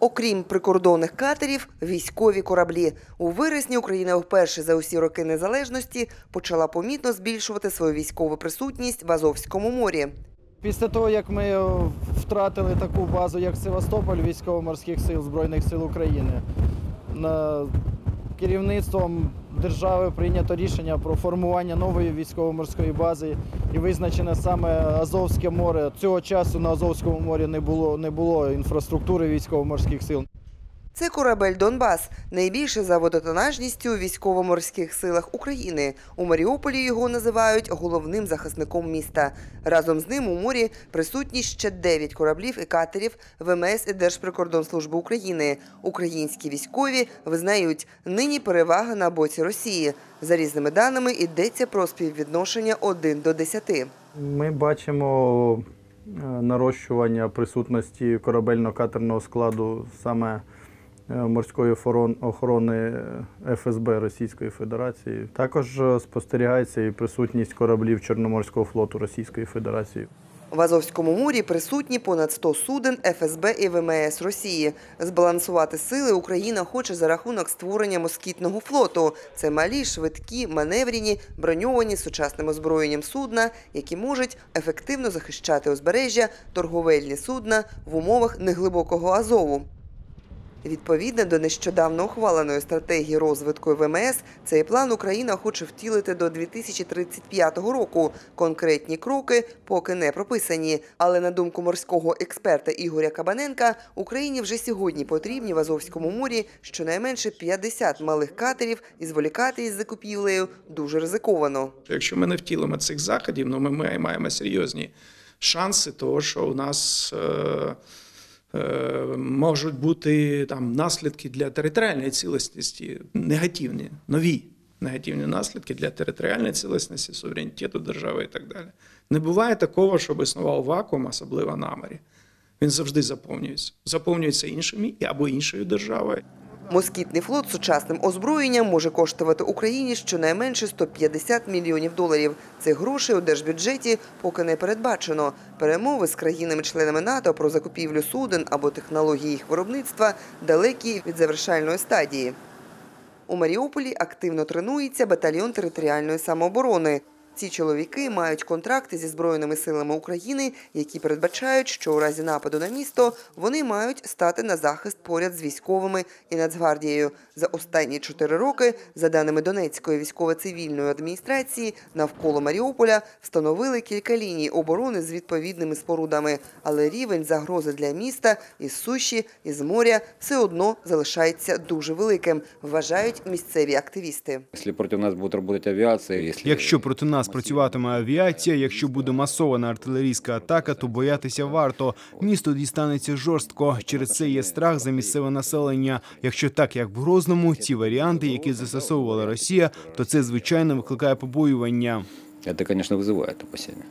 Окрім прикордонних катерів, військові кораблі. У вересні Україна вперше за усі роки незалежності почала помітно збільшувати свою військову присутність в Азовському морі. Після того, як ми е, втратили таку базу, як Севастополь військово-морських сил Збройних сил України, керівництвом держави прийнято рішення про формування нової військово-морської бази і визначене саме Азовське море. Цього часу на Азовському морі не було, не було інфраструктури військово-морських сил. Це корабель Донбас, найбільше за водотонажністю у військово-морських силах України. У Маріуполі його називають головним захисником міста. Разом з ним у морі присутні ще 9 кораблів і катерів ВМС і Держприкордонслужби України. Українські військові визнають, нині перевага на боці Росії. За різними даними йдеться про співвідношення 1 до 10. Ми бачимо е, нарощування присутності корабельно-катерного складу саме морської охорон- охорони е, ФСБ Російської Федерації. Також е, спостерігається і присутність кораблів Чорноморського флоту Російської Федерації. В Азовському морі присутні понад 100 суден ФСБ і ВМС Росії. Збалансувати сили Україна хоче за рахунок створення москітного флоту. Це малі, швидкі, маневрені, броньовані сучасним озброєнням судна, які можуть ефективно захищати узбережжя, торговельні судна в умовах неглибокого Азову. Відповідно до нещодавно ухваленої стратегії розвитку ВМС, цей план Україна хоче втілити до 2035 року. Конкретні кроки поки не прописані. Але на думку морського експерта Ігоря Кабаненка, Україні вже сьогодні потрібні в Азовському морі щонайменше 50 малих катерів і зволікати із закупівлею дуже ризиковано. Якщо ми не втілимо цих заходів, ну ми маємо серйозні шанси, того, що у нас е, можуть бути там наслідки для територіальної цілісності, негативні, нові негативні наслідки для територіальної цілісності, суверенітету держави і так далі. Не буває такого, щоб існував вакуум, особливо на морі. Він завжди заповнюється. Заповнюється іншими або іншою державою. Москітний флот сучасним озброєнням може коштувати Україні щонайменше 150 мільйонів доларів. Цих грошей у держбюджеті поки не передбачено. Перемови з країнами-членами НАТО про закупівлю суден або технології їх виробництва далекі від завершальної стадії. У Маріуполі активно тренується батальйон територіальної самооборони. Ці чоловіки мають контракти зі Збройними силами України, які передбачають, що у разі нападу на місто вони мають стати на захист поряд з військовими і Нацгвардією. За останні чотири роки, за даними Донецької військово-цивільної адміністрації, навколо Маріуполя встановили кілька ліній оборони з відповідними спорудами. Але рівень загрози для міста із суші, із моря все одно залишається дуже великим, вважають місцеві активісти. Если против нас будет работать авиация, если... Якщо проти нас працюватиме авіація, якщо буде масована артилерійська атака, то боятися варто. Місто дістанеться жорстко. Через це є страх за місцеве населення. Якщо так, як в Грозному, ці варіанти, які застосовувала Росія, то це звичайно викликає побоювання. Это, конечно, вызывает опасения.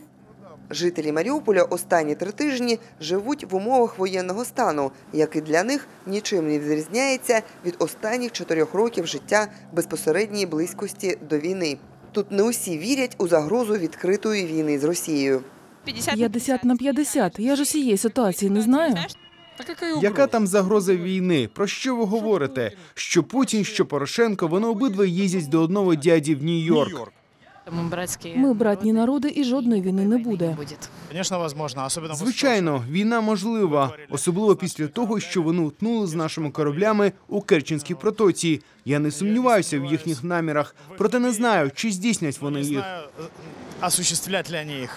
Жителі Маріуполя останні три тижні живуть в умовах воєнного стану, який для них нічим не відрізняється від останніх чотирьох років життя безпосередньої близькості до війни. Тут не усі вірять у загрозу відкритої війни з Росією. 50 на 50. Я ж усієї ситуації не знаю. Яка там загроза війни? Про що ви говорите? Що Путін, що Порошенко, вони обидва їздять до одного дяді в Нью-Йорк. Ми братні народи і жодної війни не буде. Звичайно, війна можлива, особливо після того, що вони утнули з нашими кораблями у Керченській протоці. Я не сумніваюся в їхніх намірах, проте не знаю, чи здійснять вони їх. осуществлять ли они их.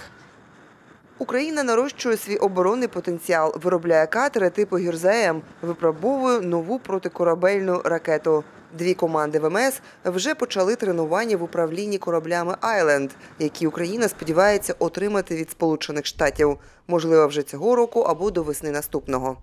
Україна нарощує свій оборонний потенціал, виробляє катери типу «Гірзаєм», випробовує нову протикорабельну ракету. Дві команди ВМС вже почали тренування в управлінні кораблями «Айленд», які Україна сподівається отримати від Сполучених Штатів, можливо, вже цього року або до весни наступного.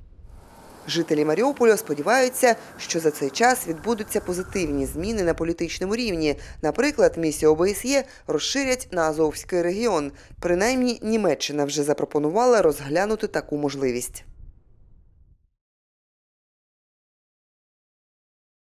Жителі Маріуполя сподіваються, що за цей час відбудуться позитивні зміни на політичному рівні. Наприклад, місію ОБСЄ розширять на Азовський регіон. Принаймні, Німеччина вже запропонувала розглянути таку можливість.